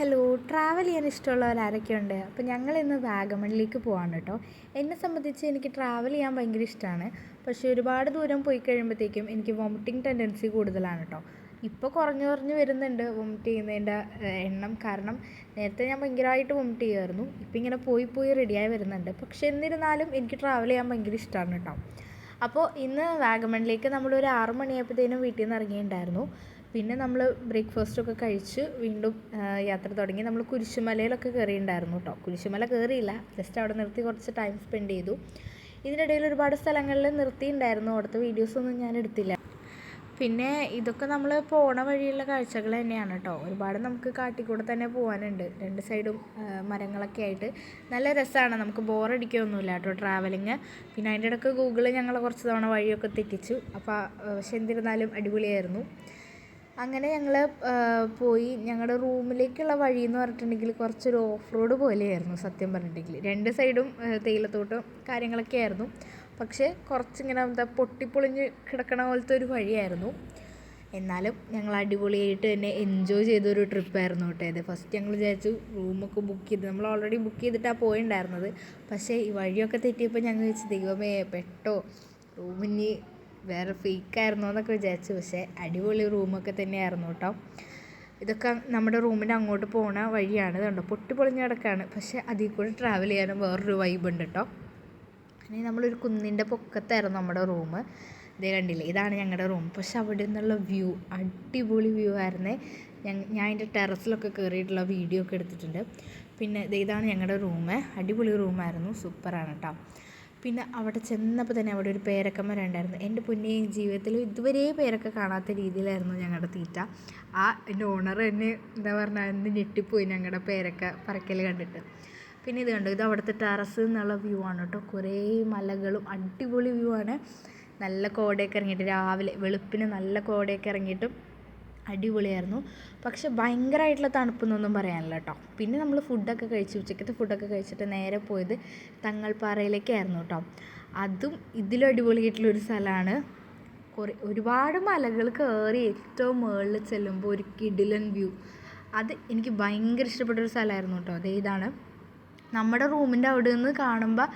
Hello travel ചെയ്യാൻ ഇഷ്ടമുള്ളവർ ആരൊക്കെയുണ്ട്? അപ്പോൾ ഞങ്ങൾ ഇന്ന് വാഗമണിലേക്ക് പോവാണ് കേട്ടോ. എന്നെ സംബന്ധിച്ച് എനിക്ക് ട്രാവൽ ചെയ്യാൻ ഭയങ്കര ഇഷ്ടമാണ് പക്ഷേ ഒരുപാട് ദൂരം പോയി കഴിയുമ്പോഴത്തേക്കും എനിക്ക് വോമിറ്റിംഗ് ടെൻഡൻസി കൂടുതലാണ് കേട്ടോ. ഇപ്പോൾ കുറഞ്ഞു കുറഞ്ഞു വരുന്നുണ്ട് വോമിറ്റ് ചെയ്യുന്നതിന്റെ എണ്ണം. കാരണം നേരത്തെ ഞാൻ ഭയങ്കരമായിട്ട് വോമിറ്റ് ചെയ്യുമായിരുന്നു. ഇപ്പം ഇങ്ങനെ പോയി പോയി റെഡിയായി വരുന്നുണ്ട്. പക്ഷേ എന്നിരുന്നാലും എനിക്ക് ട്രാവൽ ചെയ്യാൻ ഭയങ്കര ഇഷ്ടമാണ് കേട്ടോ. അപ്പോൾ ഇന്ന് വാഗമണിലേക്ക് നമ്മളൊരു ആറു മണിയായപ്പോഴത്തേനും വീട്ടിൽ നിന്ന് ഇറങ്ങിയിട്ടുണ്ടായിരുന്നു പിന്നെ നമ്മൾ ബ്രേക്ക്ഫാസ്റ്റൊക്കെ കഴിച്ച് വീണ്ടും യാത്ര തുടങ്ങി. നമ്മൾ കുരിശുമലയിലൊക്കെ കയറിയിട്ടുണ്ടായിരുന്നു കേട്ടോ കുരിശുമല കയറിയില്ല ജസ്റ്റ് അവിടെ നിർത്തി കുറച്ച് ടൈം സ്പെൻഡ് ചെയ്തു. ഇതിനിടയിൽ ഒരുപാട് സ്ഥലങ്ങളിൽ നിർത്തിയിട്ടുണ്ടായിരുന്നു അവിടുത്തെ വീഡിയോസൊന്നും ഞാൻ എടുത്തില്ല. പിന്നെ ഇതൊക്കെ നമ്മൾ പോണ വഴിയുള്ള കാഴ്ചകൾ തന്നെയാണ് കേട്ടോ ഒരുപാട് നമുക്ക് കാട്ടിക്കൂടെ തന്നെ പോകാനുണ്ട് രണ്ട് സൈഡും മരങ്ങളൊക്കെ ആയിട്ട്. നല്ല രസമാണ് നമുക്ക് ബോറടിക്കുകയൊന്നുമില്ല കേട്ടോ ട്രാവലിങ് പിന്നെ അതിന്റെ ഇടയ്ക്ക് ഗൂഗിൾ ഞങ്ങൾ കുറച്ച് തവണ വഴിയൊക്കെ തെറ്റിച്ചു. അപ്പോൾ പക്ഷെ എന്നിരുന്നാലും അടിപൊളിയായിരുന്നു. അങ്ങനെ ഞങ്ങൾ പോയി. ഞങ്ങളുടെ റൂമിലേക്കുള്ള വഴി എന്ന് പറഞ്ഞിട്ടുണ്ടെങ്കിൽ കുറച്ചൊരു ഓഫ് റോഡ് പോലെയായിരുന്നു സത്യം പറഞ്ഞിട്ടുണ്ടെങ്കിൽ. രണ്ട് സൈഡും തേയിലത്തോട്ടം കാര്യങ്ങളൊക്കെ ആയിരുന്നു. പക്ഷേ കുറച്ചിങ്ങനെ എന്താ പൊട്ടിപ്പൊളിഞ്ഞ് കിടക്കണ പോലത്തെ ഒരു വഴിയായിരുന്നു. എന്നാലും ഞങ്ങൾ അടിപൊളിയായിട്ട് തന്നെ എൻജോയ് ചെയ്തൊരു ട്രിപ്പായിരുന്നു കേട്ടോ അത് ഫസ്റ്റ് ഞങ്ങൾ വിചാരിച്ചു റൂമൊക്കെ ബുക്ക് ചെയ്ത് നമ്മൾ ഓൾറെഡി ബുക്ക് ചെയ്തിട്ടാണ് പോയിണ്ടായിരുന്നത്. പക്ഷേ ഈ വഴിയൊക്കെ തെറ്റിയപ്പോൾ ഞങ്ങൾ വെച്ച് ദൈവമേ പെട്ടോ റൂമിന് വേറെ ഫേക്കായിരുന്നോ എന്നൊക്കെ വിചാരിച്ചു. പക്ഷേ അടിപൊളി റൂമൊക്കെ തന്നെയായിരുന്നു കേട്ടോ. ഇതൊക്കെ നമ്മുടെ റൂമിന്റെ അങ്ങോട്ട് പോണ വഴിയാണ് കണ്ടോ. പൊട്ടിപ്പൊളിഞ്ഞ് കിടക്കാണ്. പക്ഷേ അതിൽ കൂടെ ട്രാവൽ ചെയ്യാനും വേറൊരു വൈബ് ഉണ്ട് കേട്ടോ. ഇനി നമ്മളൊരു കുന്നിന്റെ പൊക്കത്തായിരുന്നു നമ്മുടെ റൂം. ഇതേ കണ്ടില്ലേ? ഇതാണ് ഞങ്ങളുടെ റൂം. പക്ഷെ അവിടെ നിന്നുള്ള വ്യൂ അടിപൊളി വ്യൂ ആയിരുന്നേ. ഞാൻ അതിന്റെ ടെറസിലൊക്കെ കയറിയിട്ടുള്ള വീഡിയോ ഒക്കെ എടുത്തിട്ടുണ്ട്. പിന്നെ ഇതാണ് ഞങ്ങളുടെ റൂം. അടിപൊളി റൂമായിരുന്നു സൂപ്പറാണ് കേട്ടോ പിന്നെ അവിടെ ചെന്നപ്പോൾ തന്നെ അവിടെ ഒരു പേരക്കമരം ഉണ്ടായിരുന്നു. എന്റെ പൊന്നെ ജീവിതത്തിൽ ഇതുവരെ പേരൊക്കെ കാണാത്ത രീതിയിലായിരുന്നു ഞങ്ങളുടെ തീറ്റ. ആ എന്റെ ഓണർ തന്നെ എന്താ പറഞ്ഞാൽ എന്ന് ഞെട്ടിപ്പോയി ഞങ്ങളുടെ പേരക്ക പറക്കൽ കണ്ടിട്ട്. പിന്നെ ഇത് കണ്ടോ? ഇത് അവിടുത്തെ ടെറസ് എന്നുള്ള വ്യൂ ആണ് കേട്ടോ. കുറേ മലകളും അടിപൊളി വ്യൂ ആണ്. നല്ല കോടയൊക്കെ ഇറങ്ങിയിട്ട് രാവിലെ വെളുപ്പിന് നല്ല കോടയൊക്കെ ഇറങ്ങിയിട്ടും അടിപൊളിയായിരുന്നു. പക്ഷെ ഭയങ്കരമായിട്ടുള്ള തണുപ്പെന്നൊന്നും പറയാനില്ല കേട്ടോ. പിന്നെ നമ്മൾ ഫുഡൊക്കെ കഴിച്ച് ഉച്ചക്കത്തെ ഫുഡൊക്കെ കഴിച്ചിട്ട് നേരെ പോയത് തങ്ങൾപ്പാറയിലേക്കായിരുന്നു കേട്ടോ. അതും ഇതിലും അടിപൊളിയായിട്ടുള്ളൊരു സ്ഥലമാണ്. കുറേ ഒരുപാട് മലകൾ കയറി ഏറ്റവും മുകളിൽ ചെല്ലുമ്പോൾ ഒരു കിഡിലൻ വ്യൂ അത് എനിക്ക് ഭയങ്കര ഇഷ്ടപ്പെട്ടൊരു സ്ഥലമായിരുന്നു കേട്ടോ. അതേ ഇതാണ്. നമ്മുടെ റൂമിന്റെ അവിടെ നിന്ന് കാണുമ്പോൾ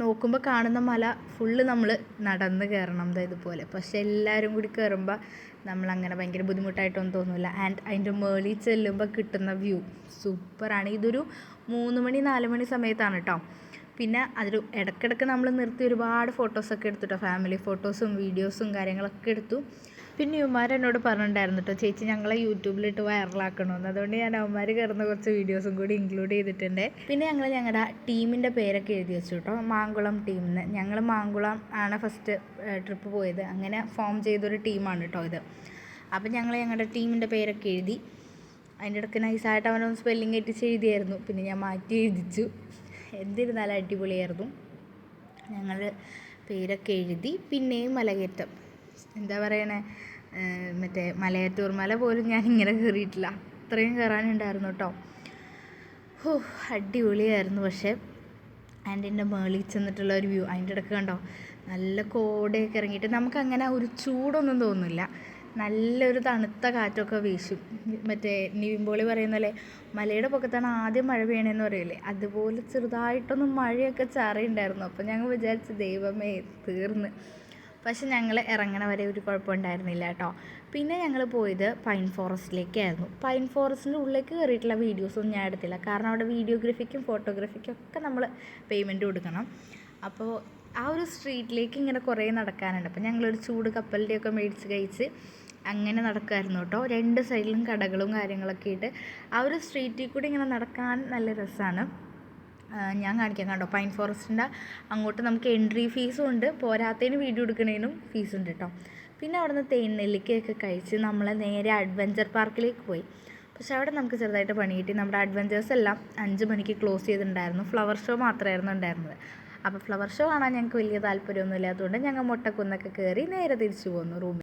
നോക്കുമ്പോൾ കാണുന്ന മല ഫുള്ള് നമ്മൾ നടന്ന് കയറണം ഇതുപോലെ. പക്ഷെ എല്ലാവരും കൂടി കയറുമ്പോൾ നമ്മളങ്ങനെ ഭയങ്കര ബുദ്ധിമുട്ടായിട്ടൊന്നും തോന്നില്ല ആൻഡ് അതിന്റെ മേളിൽ ചെല്ലുമ്പോൾ കിട്ടുന്ന വ്യൂ സൂപ്പറാണ് ഇതൊരു മൂന്ന് മണി നാല് മണി സമയത്താണ് കേട്ടോ പിന്നെ അതിൽ ഇടക്കിടക്ക് നമ്മൾ നിർത്തി ഒരുപാട് ഫോട്ടോസൊക്കെ എടുത്തു കേട്ടോ ഫാമിലി ഫോട്ടോസും വീഡിയോസും കാര്യങ്ങളൊക്കെ എടുത്തു. പിന്നെ ഇവന്മാർ എന്നോട് പറഞ്ഞിട്ടുണ്ടായിരുന്നു കേട്ടോ ചേച്ചി ഞങ്ങളെ യൂട്യൂബിലിട്ട് വൈറലാക്കണമെന്ന് അതുകൊണ്ട് ഞാൻ അവന്മാർ കയറുന്ന കുറച്ച് വീഡിയോസും കൂടി ഇൻക്ലൂഡ് ചെയ്തിട്ടുണ്ട്. പിന്നെ ഞങ്ങൾ ഞങ്ങളുടെ ടീമിന്റെ പേരൊക്കെ എഴുതി വെച്ചു കേട്ടോ മാങ്കുളം ടീമിന് ഞങ്ങൾ മാങ്കുളം ആണ് ഫസ്റ്റ് ട്രിപ്പ് പോയത്. അങ്ങനെ ഫോം ചെയ്തൊരു ടീമാണ് കേട്ടോ ഇത്. അപ്പം ഞങ്ങൾ ഞങ്ങളുടെ ടീമിന്റെ പേരൊക്കെ എഴുതി. അതിന്റെ ഇടയ്ക്ക് നൈസായിട്ട് അവനൊന്ന് സ്പെല്ലിംഗ് എത്തിച്ച് എഴുതിയായിരുന്നു. പിന്നെ ഞാൻ മാറ്റി എഴുതിച്ചു. എന്തിരുന്നാലും അടിപൊളിയായിരുന്നു. ഞങ്ങൾ പേരൊക്കെ എഴുതി പിന്നെയും മലകയറ്റം. എന്താ പറയണേ? മറ്റേ മലയാറ്റൂർ മല പോലും ഞാൻ ഇങ്ങനെ കയറിയിട്ടില്ല അത്രയും കയറാനുണ്ടായിരുന്നു കേട്ടോ ഹോ അടിപൊളിയായിരുന്നു. പക്ഷേ എന്റെ മേളിൽ ചെന്നിട്ടുള്ള ഒരു വ്യൂ അതിന്റെ ഇടയ്ക്ക് കണ്ടോ? നല്ല കോടയൊക്കെ ഇറങ്ങിയിട്ട് നമുക്കങ്ങനെ ഒരു ചൂടൊന്നും തോന്നില്ല. നല്ലൊരു തണുത്ത കാറ്റൊക്കെ വീശും. മറ്റേ നിവിമ്പോളി പറയുന്ന പോലെ മലയുടെ പൊക്കത്താണ് ആദ്യം മഴ പെയ്യണമെന്ന് പറയില്ലേ അതുപോലെ ചെറുതായിട്ടൊന്നും മഴയൊക്കെ ചാറിയുണ്ടായിരുന്നു. അപ്പോൾ ഞങ്ങൾ വിചാരിച്ചു ദൈവമേ തീർന്ന്. പക്ഷെ ഞങ്ങൾ ഇറങ്ങണ വരെ ഒരു കുഴപ്പമുണ്ടായിരുന്നില്ല കേട്ടോ പിന്നെ ഞങ്ങൾ പോയത് പൈൻ ഫോറസ്റ്റിലേക്കായിരുന്നു പൈൻ ഫോറസ്റ്റിന്റെ ഉള്ളിലേക്ക് കയറിയിട്ടുള്ള വീഡിയോസൊന്നും ഞാൻ എടുത്തില്ല. കാരണം അവിടെ വീഡിയോഗ്രാഫിക്കും ഫോട്ടോഗ്രാഫിക്കും ഒക്കെ നമ്മൾ പേയ്മെന്റ് കൊടുക്കണം. അപ്പോൾ ആ ഒരു സ്ട്രീറ്റിലേക്ക് ഇങ്ങനെ കുറേ നടക്കാനുണ്ട്. അപ്പോൾ ഞങ്ങളൊരു ചൂട് കപ്പലിന്റെയൊക്കെ മേടിച്ച് കഴിച്ച് അങ്ങനെ നടക്കുമായിരുന്നു കേട്ടോ. രണ്ട് സൈഡിലും കടകളും കാര്യങ്ങളൊക്കെ ആയിട്ട് ആ ഒരു സ്ട്രീറ്റിൽ കൂടി ഇങ്ങനെ നടക്കാൻ നല്ല രസമാണ് ഞാൻ കാണിക്കാം കണ്ടോ പൈൻ ഫോറസ്റ്റിന്റെ അങ്ങോട്ട് നമുക്ക് എൻട്രി ഫീസും ഉണ്ട്. പോരാത്തതിന് വീഡിയോ എടുക്കുന്നതിനും ഉണ്ട് കേട്ടോ പിന്നെ അവിടെ നിന്ന് തേൻ നെല്ലിക്കയൊക്കെ കഴിച്ച് നമ്മൾ നേരെ അഡ്വഞ്ചർ പാർക്കിലേക്ക് പോയി. പക്ഷെ അവിടെ നമുക്ക് ചെറുതായിട്ട് പണി കിട്ടി. നമ്മുടെ അഡ്വഞ്ചേഴ്സ് എല്ലാം അഞ്ച് മണിക്ക് ക്ലോസ് ചെയ്തിട്ടുണ്ടായിരുന്നു. ഫ്ലവർ ഷോ മാത്രമായിരുന്നു ഉണ്ടായിരുന്നത്. അപ്പോൾ ഫ്ലവർ ഷോ കാണാൻ ഞങ്ങൾക്ക് വലിയ താല്പര്യമൊന്നും ഇല്ലാത്തതുകൊണ്ട് ഞങ്ങൾ മുട്ടക്കുന്നൊക്കെ കയറി നേരെ തിരിച്ചു പോന്നു റൂമിൽ